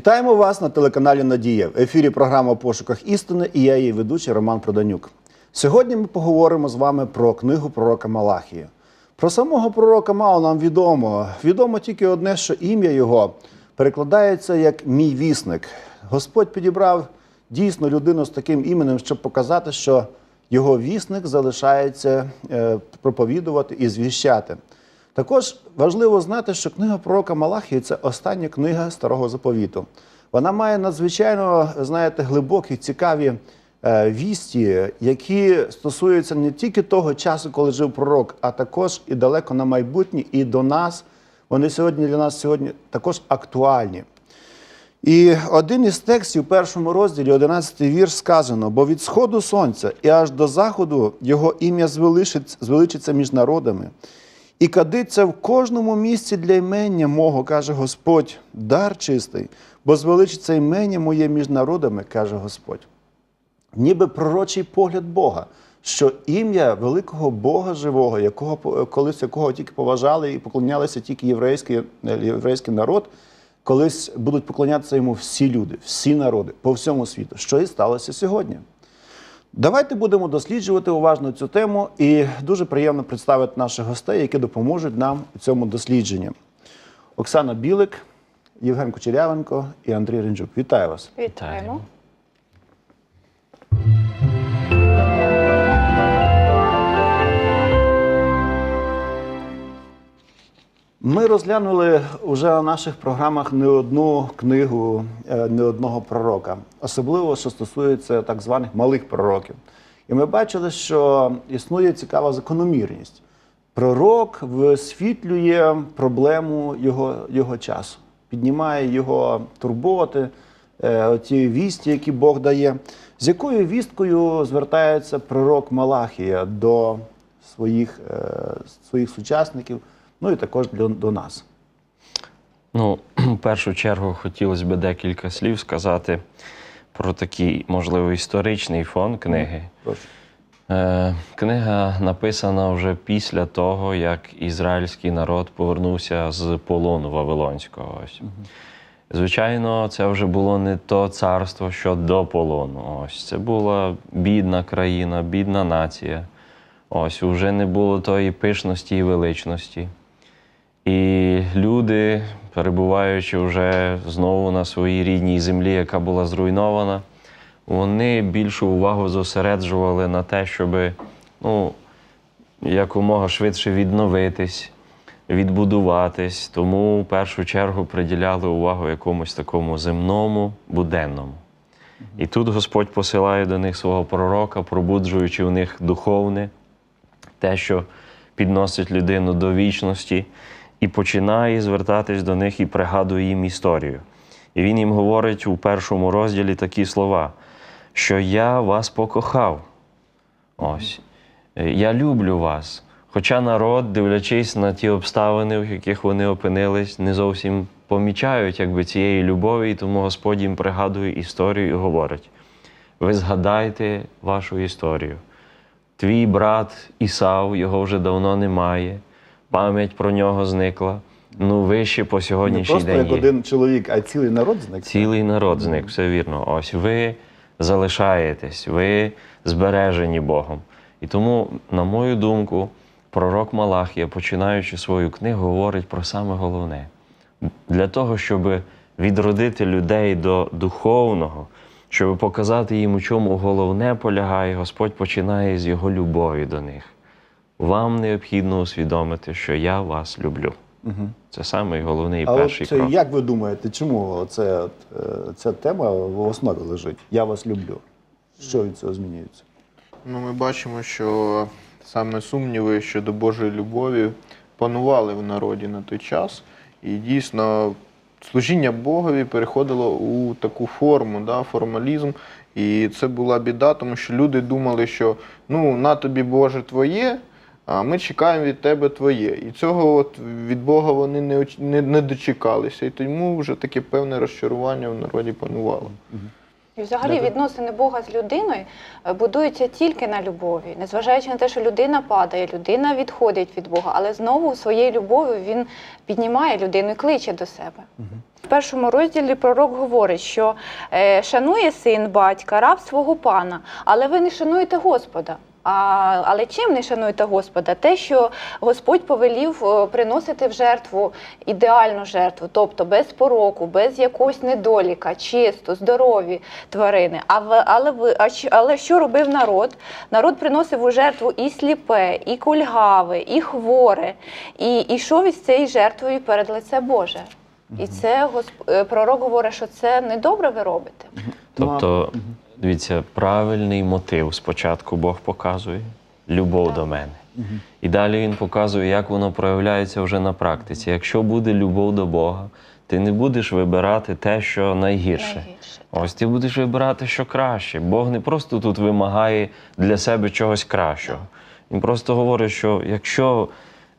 Вітаємо вас на телеканалі Надія. В ефірі програма «У пошуках істини і я її ведучий Роман Проданюк. Сьогодні ми поговоримо з вами про книгу пророка Малахія. Про самого пророка мало нам відомо. Відомо тільки одне, що ім'я його перекладається як мій вісник. Господь підібрав дійсно людину з таким іменем, щоб показати, що його вісник залишається е, проповідувати і звіщати. Також важливо знати, що книга пророка Малахії це остання книга старого заповіту. Вона має надзвичайно, знаєте, глибокі, цікаві е, вісті, які стосуються не тільки того часу, коли жив пророк, а також і далеко на майбутнє, і до нас. Вони сьогодні для нас сьогодні також актуальні. І один із текстів у першому розділі, 11 вірш, сказано: бо від сходу сонця і аж до заходу його ім'я звеличиться, між народами. І кадиться в кожному місці для імення мого, каже Господь, дар чистий, бо звеличиться імення моє між народами, каже Господь. Ніби пророчий погляд Бога, що ім'я великого Бога живого, якого колись якого тільки поважали і поклонялися тільки єврейський, е, єврейський народ, колись будуть поклонятися йому всі люди, всі народи по всьому світу, що і сталося сьогодні. Давайте будемо досліджувати уважно цю тему, і дуже приємно представити наших гостей, які допоможуть нам у цьому дослідженні. Оксана Білик, Євген Кучерявенко і Андрій Ринджук. Вітаю вас. Вітаємо. Ми розглянули вже на наших програмах не одну книгу е, не одного пророка, особливо що стосується так званих малих пророків. І ми бачили, що існує цікава закономірність. Пророк висвітлює проблему його, його часу, піднімає його турботи, е, ті вісті, які Бог дає. З якою вісткою звертається пророк Малахія до своїх, е, своїх сучасників, ну і також для, до нас? Ну, в першу чергу хотілося б декілька слів сказати про такий, можливо, історичний фон книги. Прошу. Е, книга написана вже після того, як ізраїльський народ повернувся з полону Вавилонського. Ось. Звичайно, це вже було не то царство, що до полону. Ось це була бідна країна, бідна нація. Ось вже не було тої пишності і величності. І люди, перебуваючи вже знову на своїй рідній землі, яка була зруйнована, вони більшу увагу зосереджували на те, щоб ну, якомога швидше відновитись, відбудуватись. Тому в першу чергу приділяли увагу якомусь такому земному, буденному. І тут Господь посилає до них свого пророка, пробуджуючи в них духовне, те, що підносить людину до вічності, і починає звертатись до них і пригадує їм історію. І він їм говорить у першому розділі такі слова, що я вас покохав. Ось. Я люблю вас. Хоча народ, дивлячись на ті обставини, в яких вони опинились, не зовсім помічають якби, цієї любові, і тому Господь їм пригадує історію і говорить: ви згадайте вашу історію. Твій брат Ісав, його вже давно немає, пам'ять про нього зникла. Ну, ви ще по Не сьогоднішній просто день як є. один чоловік, а цілий народ зник. Цілий народ зник, все вірно. Ось ви залишаєтесь, ви збережені Богом. І тому, на мою думку, пророк Малахія, починаючи свою книгу, говорить про саме головне. Для того, щоб відродити людей до духовного, щоб показати їм, у чому головне полягає, Господь починає з його любові до них. Вам необхідно усвідомити, що я вас люблю. Це самий головний А перший от крок. як ви думаєте, чому це, е, ця тема в основі лежить? Я вас люблю. Що від цього змінюється? Ну, ми бачимо, що саме сумніви щодо Божої любові панували в народі на той час. І дійсно служіння Богові переходило у таку форму, да, формалізм. І це була біда, тому що люди думали, що ну, на тобі Боже твоє, а ми чекаємо від тебе твоє. І цього от від Бога вони не, не, не дочекалися. І тому вже таке певне розчарування в народі панувало. І взагалі відносини Бога з людиною е, будуються тільки на любові, незважаючи на те, що людина падає, людина відходить від Бога, але знову своєю любов'ю він піднімає людину і кличе до себе. 21 розділі пророк говорить, що е, шанує син батька, раб свого пана, але ви не шануєте Господа. А, але чим не шануєте Господа? Те, що Господь повелів приносити в жертву ідеальну жертву, тобто без пороку, без якогось недоліка, чисто, здорові тварини. А в, але, ви, а, але що робив народ? Народ приносив у жертву і сліпе, і кульгаве, і хворе, і йшов із цією жертвою перед лице Боже. І це Госп- е, пророк говорить, що це недобре ви робите. Тобто, дивіться, правильний мотив спочатку Бог показує любов до мене. І далі він показує, як воно проявляється вже на практиці. Якщо буде любов до Бога, ти не будеш вибирати те, що найгірше. Найгірше, Ось ти будеш вибирати, що краще. Бог не просто тут вимагає для себе чогось кращого. Він просто говорить, що якщо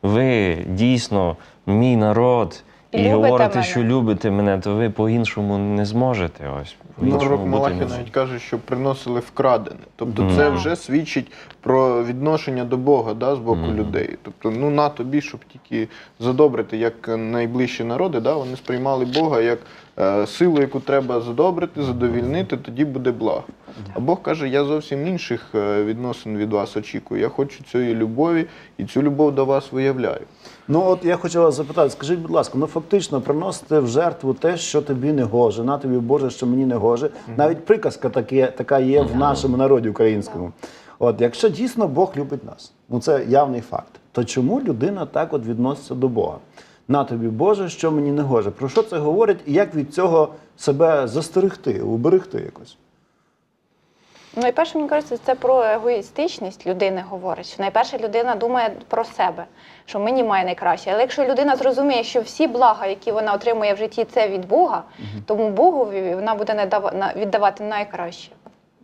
ви дійсно мій народ І і, говорите, мене. що любите мене, то ви по-іншому не зможете. Ось Пророк по-іншому Малахі навіть каже, що приносили вкрадене. Тобто це вже свідчить про відношення до Бога да, з боку людей. Тобто, ну на тобі, щоб тільки задобрити, як найближчі народи, да, вони сприймали Бога як е, силу, яку треба задобрити, задовільнити, тоді буде благо. А Бог каже, я зовсім інших е, відносин від вас очікую. Я хочу цієї любові і цю любов до вас виявляю. Ну от я хочу вас запитати, скажіть, будь ласка, ну фактично приносити в жертву те, що тобі не гоже, на тобі Боже, що мені не гоже. Навіть приказка таке, така є в нашому народі українському. От якщо дійсно Бог любить нас, ну це явний факт, то чому людина так от відноситься до Бога? На тобі Боже, що мені не гоже. Про що це говорить і як від цього себе застерегти, уберегти якось? Ну, найперше, мені кажеться, це про егоїстичність людини говорить. Що найперше людина думає про себе, що мені має найкраще. Але якщо людина зрозуміє, що всі блага, які вона отримує в житті, це від Бога, тому Богові вона буде віддавати найкраще.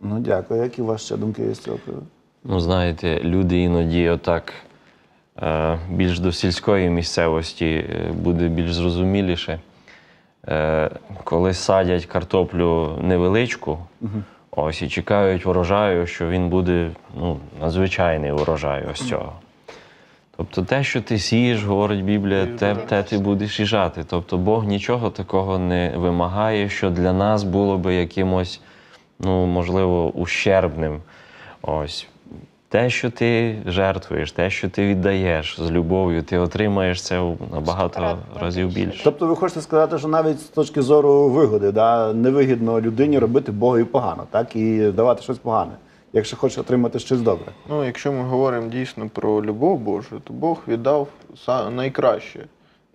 Ну дякую. Які у вас ще думки є з цього приводу? Ну, знаєте, люди іноді отак е, більш до сільської місцевості е, буде більш зрозуміліше. Е, коли садять картоплю невеличку, ось і чекають урожаю, що він буде ну, надзвичайний урожай ось цього. Тобто те, що ти сієш, говорить Біблія, те, те ти будеш і жати. Тобто Бог нічого такого не вимагає, що для нас було би якимось, ну, можливо, ущербним. Ось. Те, що ти жертвуєш, те, що ти віддаєш з любов'ю, ти отримаєш це набагато Справді, разів більше. Тобто ви хочете сказати, що навіть з точки зору вигоди, да, невигідно людині робити Богові погано, так, і давати щось погане, якщо хоче отримати щось добре. Ну, якщо ми говоримо дійсно про любов Божу, то Бог віддав са- найкраще.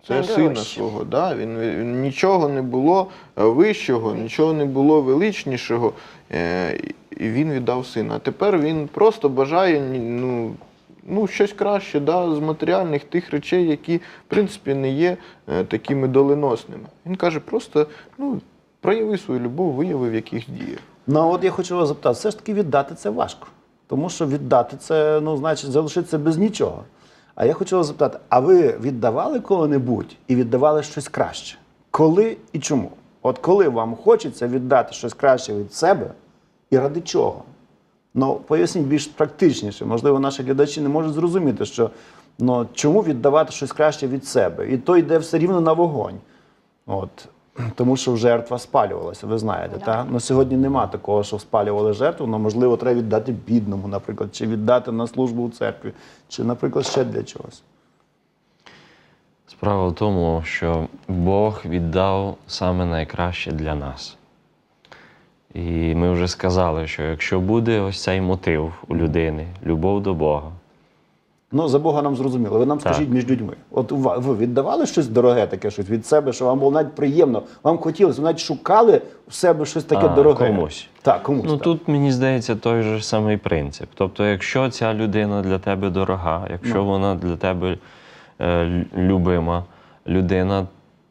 Це сина свого. Да? Він, він нічого не було е, вищого, нічого не було величнішого, е, і він віддав сина. А тепер він просто бажає ну, ну, щось краще да, з матеріальних тих речей, які, в принципі, не є е, такими доленосними. Він каже, просто ну, прояви свою любов, вияви в яких діях. Ну а от я хочу вас запитати, все ж таки віддати це важко. Тому що віддати це, ну, значить, залишитися без нічого. А я хочу вас запитати: а ви віддавали коли-небудь і віддавали щось краще? Коли і чому? От коли вам хочеться віддати щось краще від себе і ради чого? Ну, поясніть більш практичніше. Можливо, наші глядачі не можуть зрозуміти, що ну, чому віддавати щось краще від себе? І то йде все рівно на вогонь. От. Тому що жертва спалювалася, ви знаєте. Да. Та? Ну, сьогодні нема такого, що спалювали жертву, але можливо треба віддати бідному, наприклад, чи віддати на службу у церкві, чи, наприклад, ще для чогось. Справа в тому, що Бог віддав саме найкраще для нас. І ми вже сказали, що якщо буде ось цей мотив у людини, любов до Бога, Ну, за Бога нам зрозуміло. Ви нам Так. скажіть між людьми. От ви віддавали щось дороге, таке щось від себе, що вам було навіть приємно, вам хотілося, ви навіть шукали в себе щось таке А, дороге. комусь. Так, комусь. Ну так. тут мені здається той же самий принцип. Тобто, якщо ця людина для тебе дорога, якщо Ну. вона для тебе е, любима людина,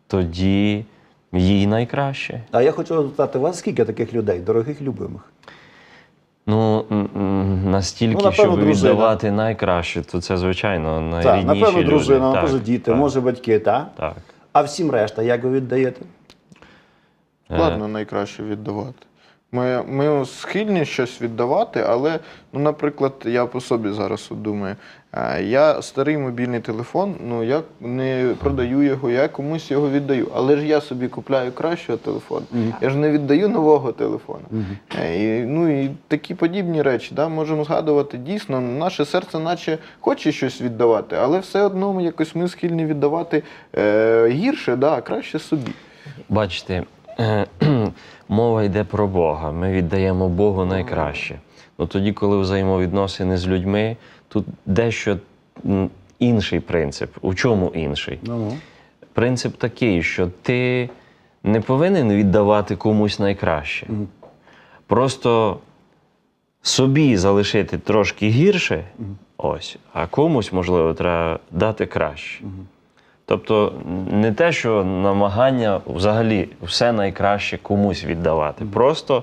тоді їй найкраще. А я хочу запитати, вас скільки таких людей, дорогих, любимих? Ну настільки, Ну, напевно, щоб дружина. віддавати найкраще, то це звичайно Так, найрідніші напевно, люди. дружина, Так, може діти, так, може батьки, так? так. А всім решта, як ви віддаєте? Ладно, Складно найкраще віддавати. Ми, ми схильні щось віддавати, але, ну, наприклад, я по собі зараз от думаю, е, я старий мобільний телефон, ну я не продаю його, я комусь його віддаю. Але ж я собі купляю кращого телефону. Я ж не віддаю нового телефону. Е, І, ну і такі подібні речі, да, можемо згадувати. Дійсно, наше серце, наче хоче щось віддавати, але все одно ми якось ми схильні віддавати е, гірше, да, а краще собі. Бачите, мова йде про Бога. Ми віддаємо Богу найкраще. Ну тоді, коли взаємовідносини з людьми, тут дещо інший принцип. У чому інший? Ну, Принцип такий, що ти не повинен віддавати комусь найкраще. Просто собі залишити трошки гірше, ось, а комусь, можливо, треба дати краще. Тобто не те, що намагання взагалі все найкраще комусь віддавати. Просто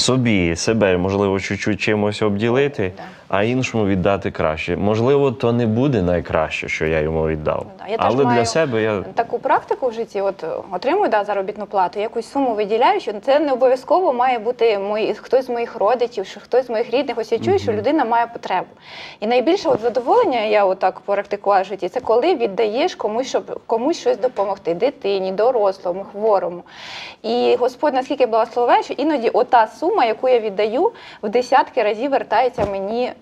собі себе, можливо, чуть-чуть чимось обділити, Да. а іншому віддати краще. Можливо, то не буде найкраще, що я йому віддав. Да, я теж Але для маю себе я таку практику в житті, от отримую да, заробітну плату, якусь суму виділяю, що це не обов'язково має бути мої, хтось з моїх родичів, що хтось з моїх рідних. Ось я чую, що людина має потребу. І найбільше от задоволення, я отак практикувала в житті, це коли віддаєш комусь, щоб комусь щось допомогти, дитині, дорослому, хворому. І Господь наскільки благословляє, що іноді ота сума, яку я віддаю, в десятки разів вертається мені.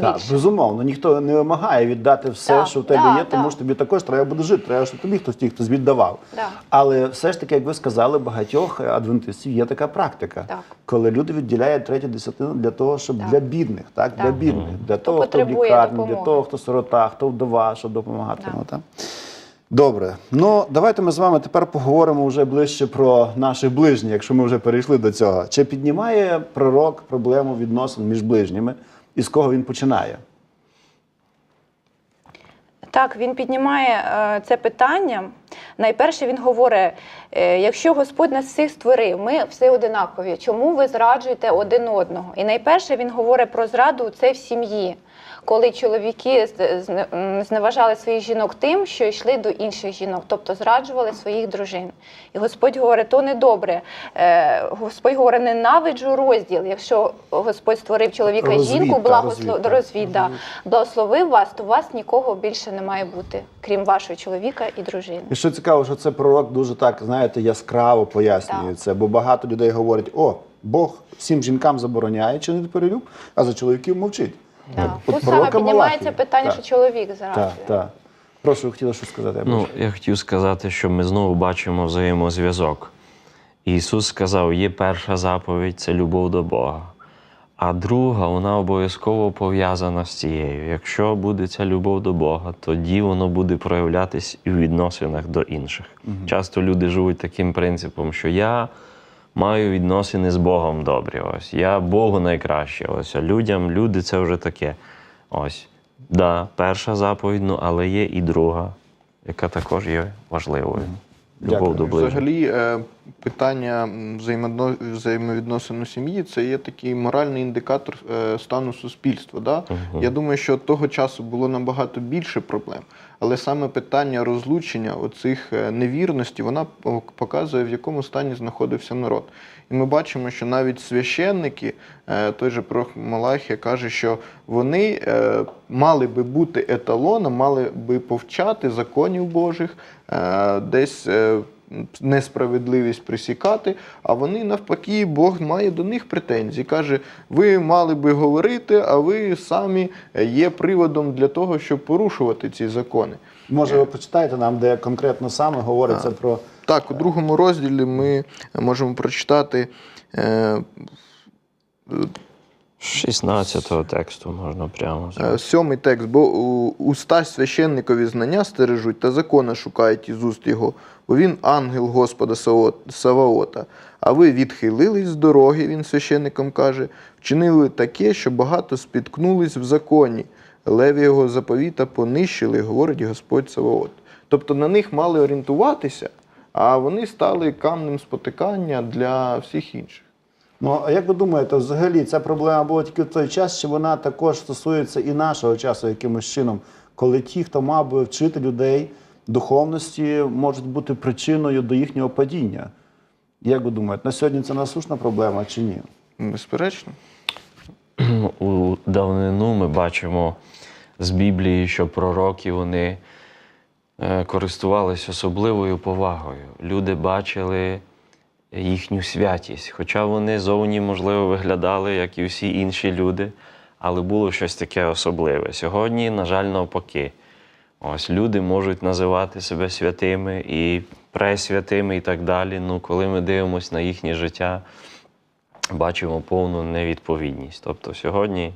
Так, Більше. безумовно, ніхто не вимагає віддати все, Так, що в тебе так, є, тому так. що тобі також треба буде жити. Треба, щоб тобі хтось хтось віддавав. Да. Але все ж таки, як ви сказали, багатьох адвентистів є така практика, Так. коли люди відділяють третю десятину для того, щоб Так. для бідних, так, для бідних, для того, хто в лікарні, для того, хто сирота, хто вдова, щоб допомагати. Так. йому, так? Добре, ну давайте ми з вами тепер поговоримо вже ближче про наших ближніх, якщо ми вже перейшли до цього. Чи піднімає пророк проблему відносин між ближніми і з кого він починає? Так, він піднімає е, це питання. Найперше він говорить: е, якщо Господь нас всіх створив, ми всі одинакові. Чому ви зраджуєте один одного? І найперше він говорить про зраду це в сім'ї, коли чоловіки зневажали своїх жінок тим, що йшли до інших жінок, тобто зраджували своїх дружин. І Господь говорить, то не добре. Е, Господь говорить, ненавиджу розділ. Якщо Господь створив чоловіка і жінку, та, благослов... розвід, так. розвід, да. благословив вас, то у вас нікого більше не має бути, крім вашого чоловіка і дружини. І що цікаво, що це пророк дуже так, знаєте, яскраво пояснює Так. це, бо багато людей говорять: о, Бог всім жінкам забороняє чинити перелюб, а за чоловіків мовчить. Так. От Тут саме піднімається питання, Так. що чоловік Так, зраджує. так. Прошу, ви хотіли щось сказати. Ну, я хотів сказати, що ми знову бачимо взаємозв'язок. Ісус сказав: є перша заповідь це любов до Бога. А друга, вона обов'язково пов'язана з цією. Якщо буде ця любов до Бога, тоді воно буде проявлятись і в відносинах до інших. Часто люди живуть таким принципом, що я маю відносини з Богом добрі. Ось я Богу найкраще. Ось людям, люди це вже таке. Ось. Да, перша заповідь, ну, але є і друга, яка також є важливою. Любов до ближнього. Взагалі, е, питання взаємовідносин у сім'ї це є такий моральний індикатор е, стану суспільства. Да? Я думаю, що того часу було набагато більше проблем. Але саме питання розлучення оцих е, невірності, вона показує, в якому стані знаходився народ. І ми бачимо, що навіть священники, е, той же Прох Малахія каже, що вони е, мали би бути еталоном, мали би повчати законів Божих, десь несправедливість присікати, а вони навпаки, Бог має до них претензії. Каже, ви мали би говорити, а ви самі є приводом для того, щоб порушувати ці закони. Може, ви почитаєте нам, де конкретно саме говориться про Так, у другому розділі ми можемо прочитати. Е, З 16-го тексту можна прямо. Е. Сьомий текст, бо у- уста священникові знання стережуть та закона шукають із уст його, бо він ангел Господа Сао- Саваота. А ви відхилились з дороги, він священником каже, вчинили таке, що багато спіткнулись в законі. Леві його заповіта понищили, говорить Господь Саваот. Тобто на них мали орієнтуватися, а вони стали камнем спотикання для всіх інших. Ну, а як ви думаєте, взагалі ця проблема була тільки в той час, чи вона також стосується і нашого часу якимось чином, коли ті, хто мав би вчити людей духовності, можуть бути причиною до їхнього падіння? Як ви думаєте, на сьогодні це насущна проблема чи ні? Безперечно. У давнину ми бачимо з Біблії, що пророки вони е, користувались особливою повагою. Люди бачили їхню святість, хоча вони зовні, можливо, виглядали, як і всі інші люди, але було щось таке особливе. Сьогодні, на жаль, навпаки. Ось люди можуть називати себе святими і пресвятими і так далі. Ну, коли ми дивимося на їхнє життя, бачимо повну невідповідність. Тобто сьогодні,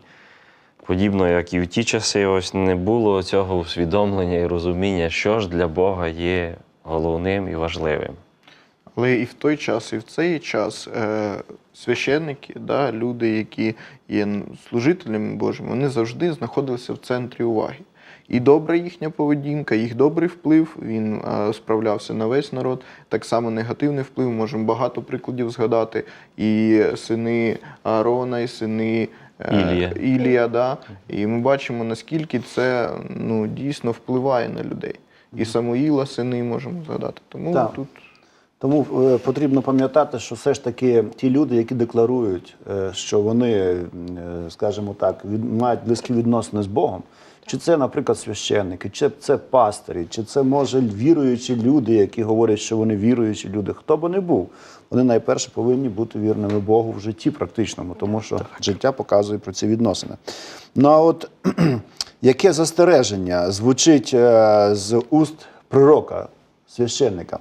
подібно як і в ті часи, ось не було цього усвідомлення і розуміння, що ж для Бога є головним і важливим. Але і в той час, і в цей час е, священники, да, люди, які є служителями Божими, вони завжди знаходилися в центрі уваги. І добра їхня поведінка, їх добрий вплив, він е, справлявся на весь народ. Так само негативний вплив, можемо багато прикладів згадати. І сини Аарона, і сини е, Ілія. Ілія да. І ми бачимо, наскільки це ну, дійсно впливає на людей. І Самуїла сини можемо згадати. Тому Так. тут. Тому е, потрібно пам'ятати, що все ж таки ті люди, які декларують, е, що вони, е, скажімо так, мають близькі відносини з Богом, чи це, наприклад, священники, чи це пастирі, чи це може віруючі люди, які говорять, що вони віруючі люди, хто би не був, вони найперше повинні бути вірними Богу в житті практичному, тому що життя показує про ці відносини. Ну а от яке застереження звучить з уст пророка, священника?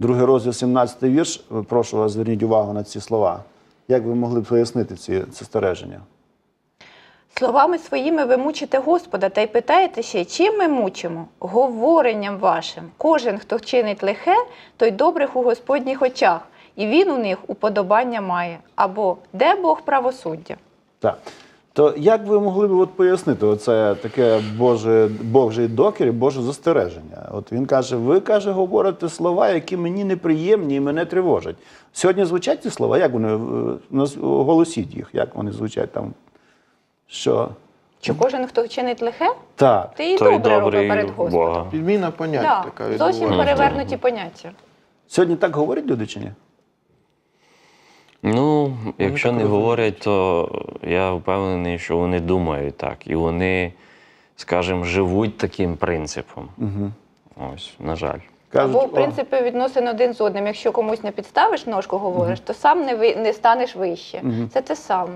Другий розділ, 17 вірш. Прошу вас, зверніть увагу на ці слова. Як ви могли б пояснити ці застереження? Словами своїми ви мучите Господа та й питаєте ще, чим ми мучимо? Говоренням вашим. Кожен, хто чинить лихе, той добрих у Господніх очах, і він у них уподобання має. Або де Бог правосуддя? Так. То як ви могли б от пояснити оце таке Боже, Божий докір і Боже застереження? От він каже: ви каже, говорите слова, які мені неприємні і мене тривожать. Сьогодні звучать ці слова, як вони е, оголосіть їх, як вони звучать там? Що? Що кожен, хто чинить лихе, Так. ти і Той добре робить перед Господом. Підміна понять Да, така зовсім перевернуті поняття. Сьогодні так говорять люди чи ні? Ну, якщо не говорять, то я впевнений, що вони думають так. І вони, скажімо, живуть таким принципом. Угу. Ось, на жаль. Кажуть, Або, в принципі, відносин один з одним. Якщо комусь не підставиш ножку, говориш, то сам не, ви, не станеш вище. Це те саме.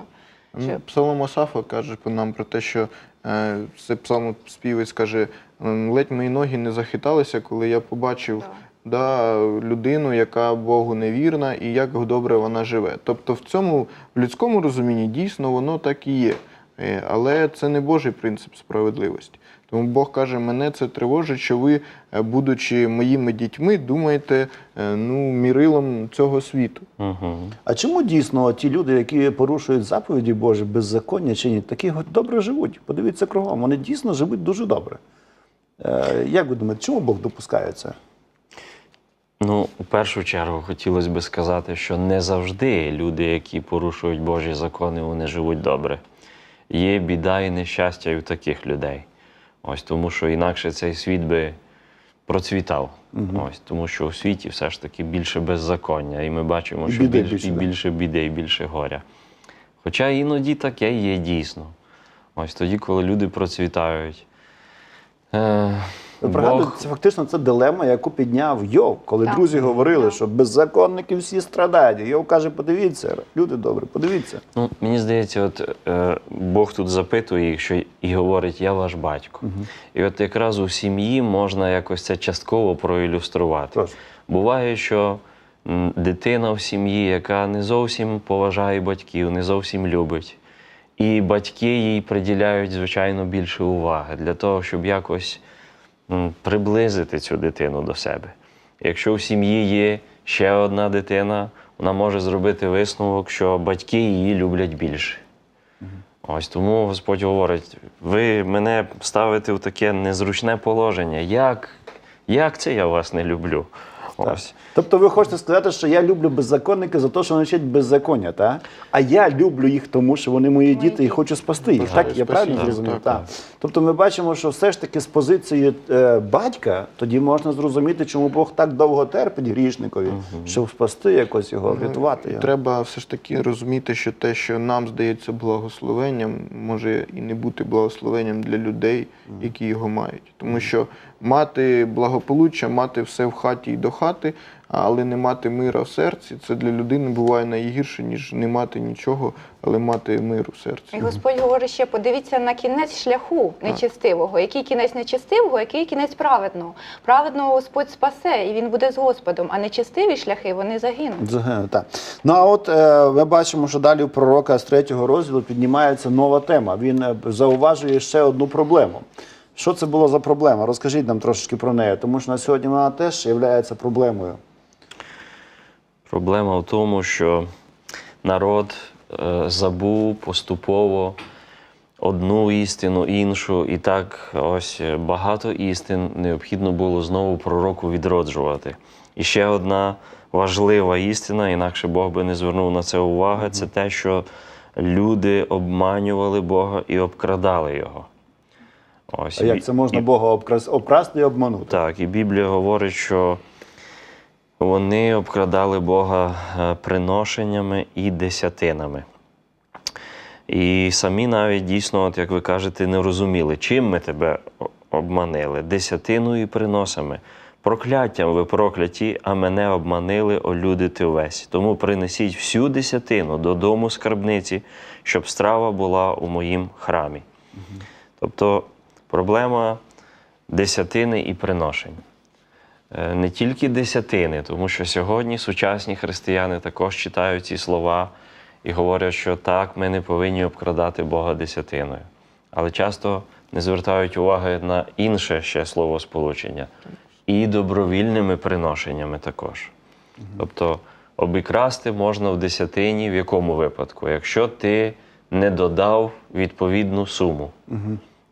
Що- Ну, Псалом Осафа каже по нам про те, що е, це псалмоспівець каже, «М, ледь мої ноги не захиталися, коли я побачив да, людину, яка Богу невірна, і як добре вона живе. Тобто в цьому в людському розумінні дійсно воно так і є. Е, Але це не Божий принцип справедливості. Тому Бог каже, мене це тривожить, що ви, е, будучи моїми дітьми, думаєте е, ну, мірилом цього світу. Угу. А чому дійсно ті люди, які порушують заповіді Божі, беззаконня чи ні, такі добре живуть? Подивіться кругом, вони дійсно живуть дуже добре. Як ви думаєте, чому Бог допускає це? Ну, у першу чергу хотілося би сказати, що не завжди люди, які порушують Божі закони, вони живуть добре. Є біда і нещастя і в таких людей. Ось тому, що інакше цей світ би процвітав. Ось тому, що у світі все ж таки більше беззаконня, і ми бачимо, І що біди більше, більше, і більше біди, і більше горя. Хоча іноді таке є дійсно. Ось тоді, коли люди процвітають. Е, Ви пригадуєте, це фактично це дилема, яку підняв Йов, коли Так. друзі говорили, Так. що беззаконники всі страдають. І Йов каже: подивіться, люди добрі, подивіться. Ну, мені здається, от е, Бог тут запитує їх, що і говорить, я ваш батько. І от якраз у сім'ї можна якось це частково проілюструвати. Прошу. Буває, що дитина в сім'ї, яка не зовсім поважає батьків, не зовсім любить. І батьки їй приділяють, звичайно, більше уваги для того, щоб якось приблизити цю дитину до себе. Якщо в сім'ї є ще одна дитина, вона може зробити висновок, що батьки її люблять більше. Ось тому Господь говорить: ви мене ставите в таке незручне положення. Як, як це я вас не люблю? Ось. Тобто ви хочете сказати, що я люблю беззаконники за те, що вони вчать беззаконня, так? А я люблю їх тому, що вони мої діти і хочу спасти їх. Так, я правильно зрозумів? так, Так. Тобто ми бачимо, що все ж таки з позиції е, батька тоді можна зрозуміти, чому Бог так довго терпить грішникові, щоб спасти якось його, врятувати його. Треба все ж таки розуміти, що те, що нам здається благословенням, може і не бути благословенням для людей, які його мають. Тому що мати благополуччя, мати все в хаті і до хати, але не мати мира в серці, це для людини буває найгірше, ніж не мати нічого, але мати мир у серці. І Господь говорить ще: подивіться на кінець шляху нечестивого. Який кінець нечестивого, який кінець праведного. Праведного Господь спасе, і він буде з Господом, а нечестиві шляхи вони загинуть. Загинув, так. Ну а от е, ми бачимо, що далі у пророка з третього розділу піднімається нова тема. Він е, зауважує ще одну проблему. Що це було за проблема? Розкажіть нам трошечки про неї, тому що на сьогодні вона теж є проблемою. Проблема в тому, що народ е, забув поступово одну істину, іншу, і так ось е, багато істин необхідно було знову пророку відроджувати. І ще одна важлива істина, інакше Бог би не звернув на це уваги, це те, що люди обманювали Бога і обкрадали його. Ось А як це можна і- Бога обкрас- обкрасти і обманути? так, і Біблія говорить, що вони обкрадали Бога е, приношеннями і десятинами. І самі навіть дійсно, от як ви кажете, не розуміли, чим ми тебе обманили? Десятиною і приносами. Прокляттям ви прокляті, а мене обманили, о люди ти весь. Тому принесіть всю десятину додому скарбниці, щоб страва була у моїм храмі. Тобто проблема десятини і приношень. Е, Не тільки десятини, тому що сьогодні сучасні християни також читають ці слова і говорять, що так, ми не повинні обкрадати Бога десятиною. Але часто не звертають уваги на інше ще словосполучення і добровільними приношеннями також. Тобто обікрасти можна в десятині в якому випадку, якщо ти не додав відповідну суму.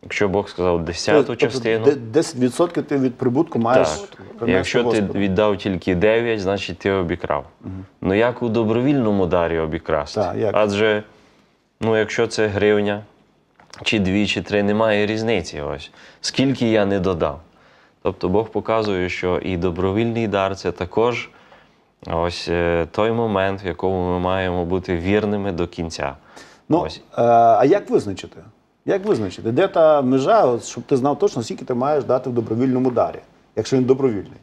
Якщо Бог сказав десяту Тобто частину, 10% ти від прибутку маєш так. Якщо ти Господу. віддав тільки 9, значить ти обікрав. Ну як у добровільному дарі обікрасти? Так, як? Адже ну, якщо це гривня, чи дві, чи три, немає різниці. Ось. Скільки я не додав. Тобто Бог показує, що і добровільний дар це також ось е, той момент, в якому ми маємо бути вірними до кінця. Ну, Ось. е, а як визначити? Як визначити? Де та межа, от, щоб ти знав точно, скільки ти маєш дати в добровільному дарі, якщо він добровільний?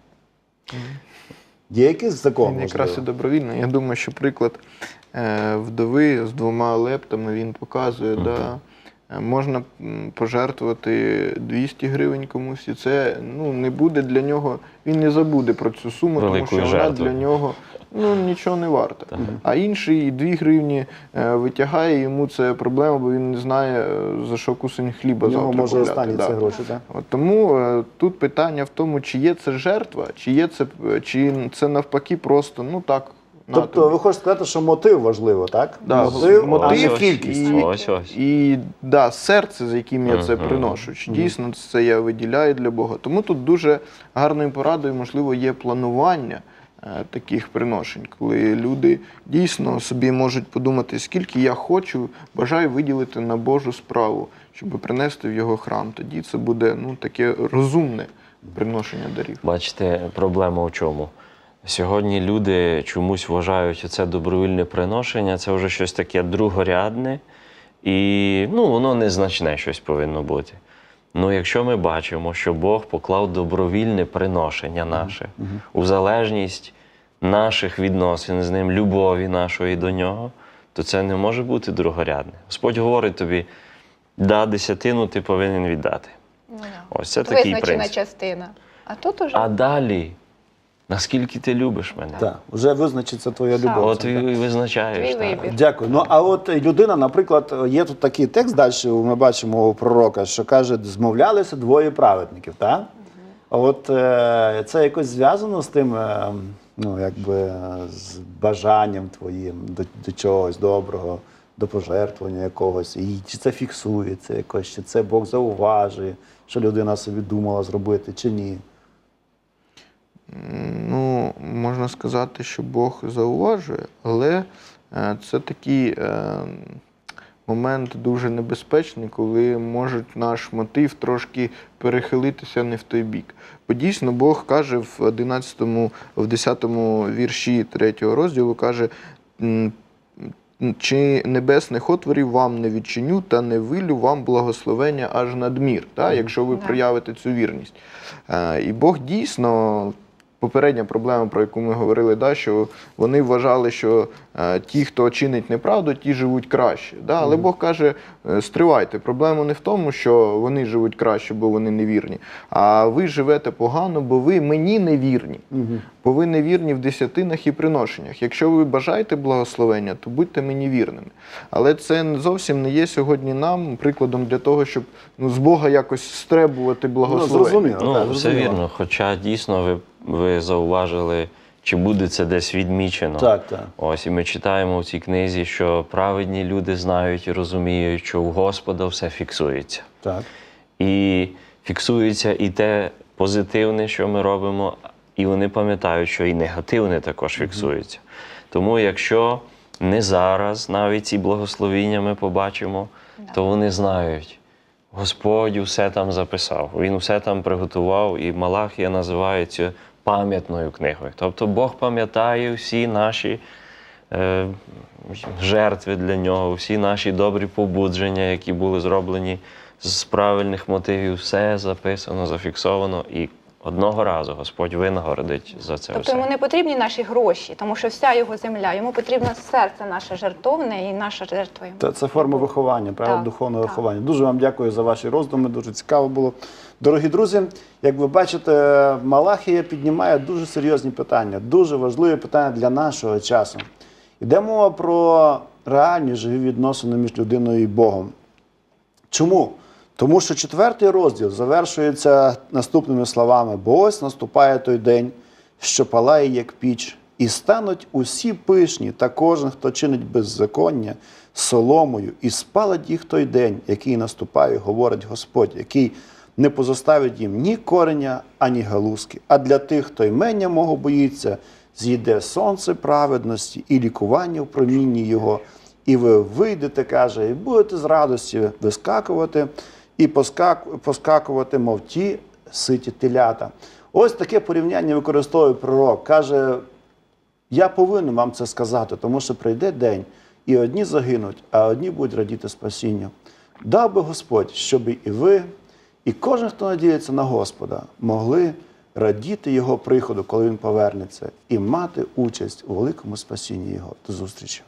Є якийсь закон? Він якраз і добровільний. Я думаю, що приклад е, вдови з двома лептами він показує, да, можна пожертвувати 200 гривень комусь, і це ну, не буде для нього, він не забуде про цю суму, тому Великої що вона для нього ну, нічого не варта. А інший 2 гривні е, витягає, йому це проблема, бо він не знає, е, за що кусень хліба У нього завтра може купляти, останні да. це гроші, так? От тому е, тут питання в тому, чи є це жертва, чи є це, чи це навпаки просто, ну так. На Тобто ви хочете сказати, що мотив важливо, так? Да, мотив, мотив ось, кількість. і, Ось, ось. і да, серце, з яким я це Мгм. приношу. Чи дійсно це я виділяю для Бога. Тому тут дуже гарною порадою, можливо, є планування е, таких приношень, коли люди дійсно собі можуть подумати, скільки я хочу, бажаю виділити на Божу справу, щоб принести в його храм. Тоді це буде ну, таке розумне приношення дарів. Бачите, проблема в чому? Сьогодні люди чомусь вважають, що це добровільне приношення, це вже щось таке другорядне, і ну, воно незначне щось повинно бути. Ну, якщо ми бачимо, що Бог поклав добровільне приношення наше у залежність наших відносин з ним, любові нашої до нього, то це не може бути другорядне. Господь говорить тобі, да, десятину ти повинен віддати. Ось це такий Визначена принцип. частина. А тут уже А далі, наскільки ти любиш мене? Так, вже визначиться твоя Так. любов. От і визначаєш. Твій так. вибір. Дякую. Ну а от людина, наприклад, є тут такий текст далі. Ми бачимо у пророка, що каже, змовлялися двоє праведників. Так? А от е, це якось зв'язано з тим, е, ну якби е, з бажанням твоїм до, до чогось доброго, до пожертвування якогось. І чи це фіксується якось, чи це Бог зауважує, що людина собі думала зробити, чи ні. Ну, можна сказати, що Бог зауважує, але е, це такий е, момент дуже небезпечний, коли може наш мотив трошки перехилитися не в той бік. Бо дійсно Бог каже в 11, в 10 вірші 3 розділу, каже. Чи небесних отворів вам не відчиню та не вилю вам благословення аж надмір, та, якщо ви проявите цю вірність. Е, І Бог дійсно, попередня проблема, про яку ми говорили, да, що вони вважали, що е, ті, хто чинить неправду, ті живуть краще. Да? Але Бог каже: е, стривайте, проблема не в тому, що вони живуть краще, бо вони невірні, а ви живете погано, бо ви мені невірні. Бо ви невірні в десятинах і приношеннях. Якщо ви бажаєте благословення, то будьте мені вірними. Але це зовсім не є сьогодні нам прикладом для того, щоб ну, з Бога якось стребувати Ну, благословення. зрозуміло. Ну, так, все зрозуміло. вірно. Хоча дійсно ви, ви зауважили, чи буде це десь відмічено. Так, так. Ось і ми читаємо в цій книзі, що праведні люди знають і розуміють, що у Господа все фіксується. Так. І фіксується і те позитивне, що ми робимо, і вони пам'ятають, що і негативне також фіксується. Тому якщо не зараз навіть ці благословіння ми побачимо, то вони знають. Господь усе там записав, Він усе там приготував, і Малахія називається пам'ятною книгою. Тобто Бог пам'ятає всі наші е, жертви для нього, всі наші добрі побудження, які були зроблені з правильних мотивів, все записано, зафіксовано, і одного разу Господь винагородить за це Тобто все. йому не потрібні наші гроші, тому що вся його земля, йому потрібно серце наше жертовне і наша жертва йому. Та це форма виховання, правда, Так, духовного так. виховання. Дуже вам дякую за ваші роздуми, дуже цікаво було. Дорогі друзі, як ви бачите, Малахія піднімає дуже серйозні питання, дуже важливі питання для нашого часу. Йде мова про реальні живі відносини між людиною і Богом. Чому? Тому що четвертий розділ завершується наступними словами: бо ось наступає той день, що палає, як піч, і стануть усі пишні, та кожен, хто чинить беззаконня, соломою, і спалить їх той день, який наступає, говорить Господь, який не позоставить їм ні кореня, ані галузки. А для тих, хто імення мого боїться, зійде сонце праведності і лікування в промінні його. І ви вийдете, каже, і будете з радості вискакувати і поскакувати, мов ті ситі телята. Ось таке порівняння використовує пророк. Каже, я повинен вам це сказати, тому що прийде день, і одні загинуть, а одні будуть радіти спасінню. Дав би Господь, щоб і ви, і кожен, хто надіється на Господа, могли радіти Його приходу, коли Він повернеться, і мати участь у великому спасінні Його. До зустрічі!